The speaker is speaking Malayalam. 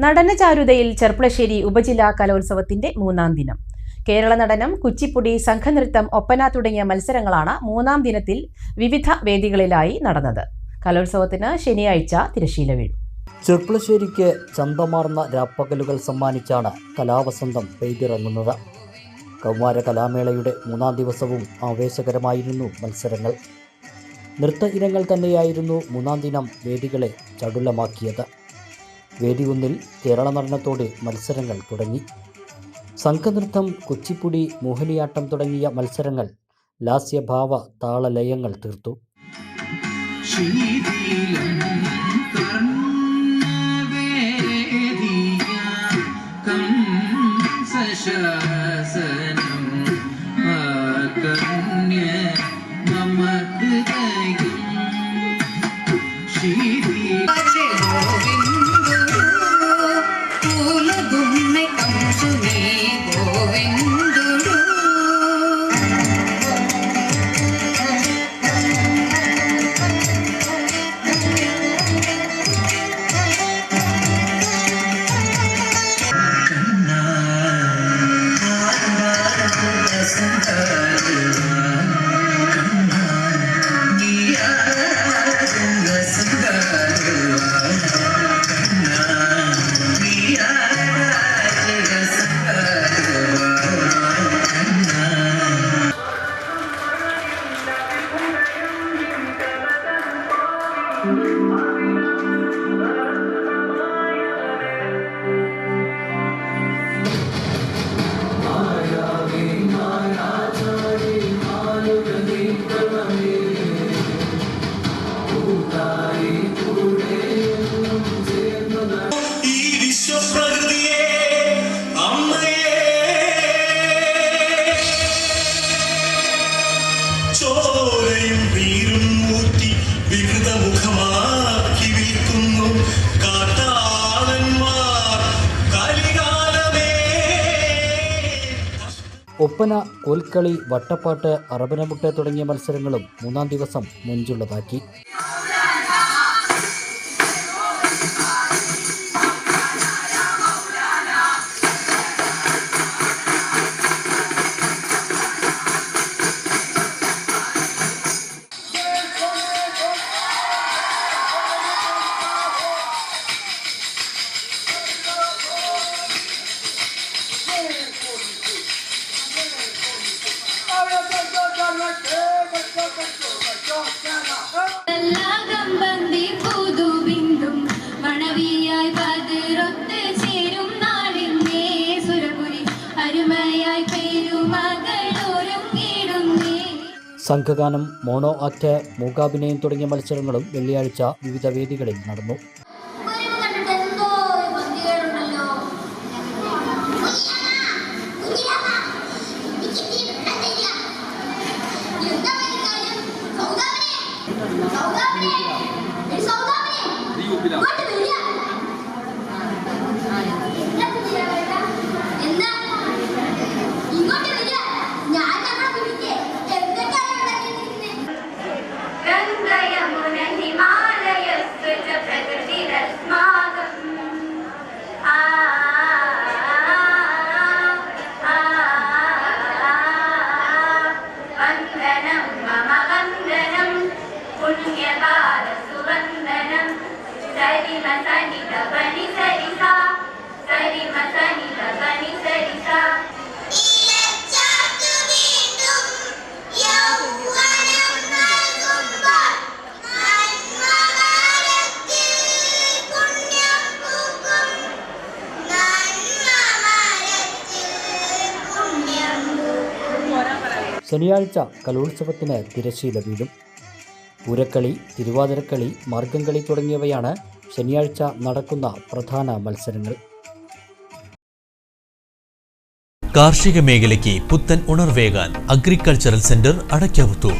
നടനചാരുതയിൽ ചെർപ്പളശ്ശേരി ഉപജില്ലാ കലോത്സവത്തിന്റെ മൂന്നാം ദിനം. കേരള നടനം കുച്ചിപ്പുടി സംഘനൃത്തം ഒപ്പന തുടങ്ങിയ മത്സരങ്ങളാണ് മൂന്നാം ദിനത്തിൽ വിവിധ വേദികളിലായി നടന്നത്. കലോത്സവത്തിന് ശനിയാഴ്ച തിരശീല വീഴും. ചെർപ്പളശ്ശേരിക്ക് ചന്തമാർന്ന രാപ്പകലുകൾ സമ്മാനിച്ചാണ് കലാവസന്തം പെയ്തിറങ്ങുന്നത്. കൗമാര കലാമേളയുടെ മൂന്നാം ദിവസവും ആവേശകരമായിരുന്നു മത്സരങ്ങൾ. നൃത്ത ഇനങ്ങൾ തന്നെയായിരുന്നു മൂന്നാം ദിനം വേദികളെ ചടുലമാക്കിയത്. വേദി ഒന്നിൽ കേരള നടനത്തോടെ മത്സരങ്ങൾ തുടങ്ങി. സംഘനൃത്തം കുച്ചിപ്പുടി മോഹിനിയാട്ടം തുടങ്ങിയ മത്സരങ്ങൾ ലാസ്യഭാവ താളലയങ്ങൾ തീർത്തു. ശ്രീ ആകർണ്യ മമ உலகும்மை கம்சுமே கோவிந்து. ഒപ്പന കോൽക്കളി വട്ടപ്പാട്ട് അറബനമുട്ട തുടങ്ങിയ മത്സരങ്ങളും മൂന്നാം ദിവസം മുഞ്ചുള്ളതാക്കി സംഘഗാനം മോണോ ആക്ട് മൂകാഭിനയം തുടങ്ങിയ മത്സരങ്ങളും വെള്ളിയാഴ്ച വിവിധ വേദികളിൽ നടന്നു. ശനിയാഴ്ച കലോത്സവത്തിന് തിരശീല വീഴും പൂരക്കളി തിരുവാതിരക്കളി മാർഗംകളി തുടങ്ങിയവയാണ് ശനിയാഴ്ച നടക്കുന്ന പ്രധാന മത്സരങ്ങൾ. കാർഷിക മേഖലയ്ക്ക് പുത്തൻ ഉണർവേകാൻ അഗ്രികൾച്ചറൽ സെന്റർ അടയ്ക്കാവുത്തൂർ